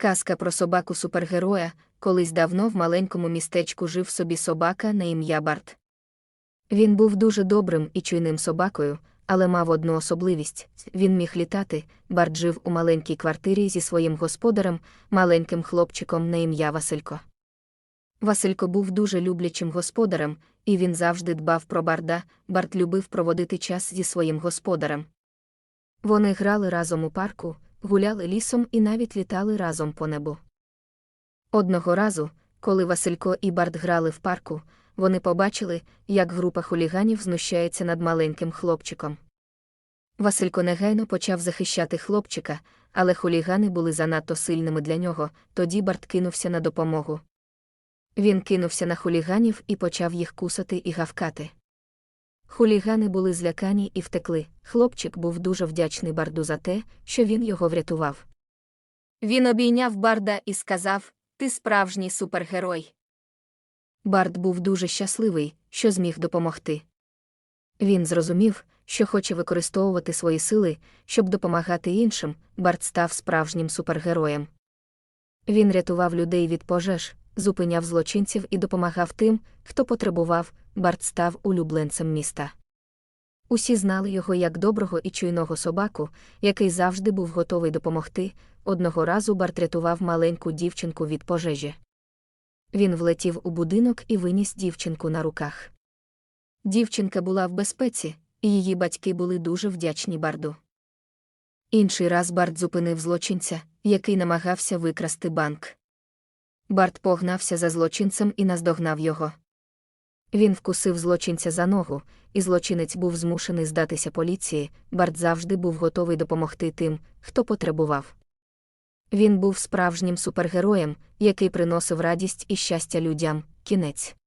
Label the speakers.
Speaker 1: Казка про собаку супергероя, колись давно в маленькому містечку жив собі собака на ім'я Барт. Він був дуже добрим і чуйним собакою, але мав одну особливість він міг літати. Барт жив у маленькій квартирі зі своїм господарем, маленьким хлопчиком на ім'я Василько. Василько був дуже люблячим господарем, і він завжди дбав про барда. Барт любив проводити час зі своїм господарем. Вони грали разом у парку, гуляли лісом і навіть літали разом по небу. Одного разу, коли Василько і Барт грали в парку, вони побачили, як група хуліганів знущається над маленьким хлопчиком. Василько негайно почав захищати хлопчика, але хулігани були занадто сильними для нього, тоді Барт кинувся на допомогу. Він кинувся на хуліганів і почав їх кусати і гавкати. Хулігани були злякані і втекли. Хлопчик був дуже вдячний барду за те, що він його врятував. Він обійняв барда і сказав: Ти справжній супергерой. Бард був дуже щасливий, що зміг допомогти. Він зрозумів, що хоче використовувати свої сили, щоб допомагати іншим. Бард став справжнім супергероєм. Він рятував людей від пожеж, зупиняв злочинців і допомагав тим, хто потребував, Барт став улюбленцем міста. Усі знали його як доброго і чуйного собаку, який завжди був готовий допомогти. Одного разу Барт рятував маленьку дівчинку від пожежі. Він влетів у будинок і виніс дівчинку на руках. Дівчинка була в безпеці, і її батьки були дуже вдячні барду. Інший раз Барт зупинив злочинця, який намагався викрасти банк. Барт погнався за злочинцем і наздогнав його. Він вкусив злочинця за ногу, і злочинець був змушений здатися поліції. Барт завжди був готовий допомогти тим, хто потребував. Він був справжнім супергероєм, який приносив радість і щастя людям. Кінець.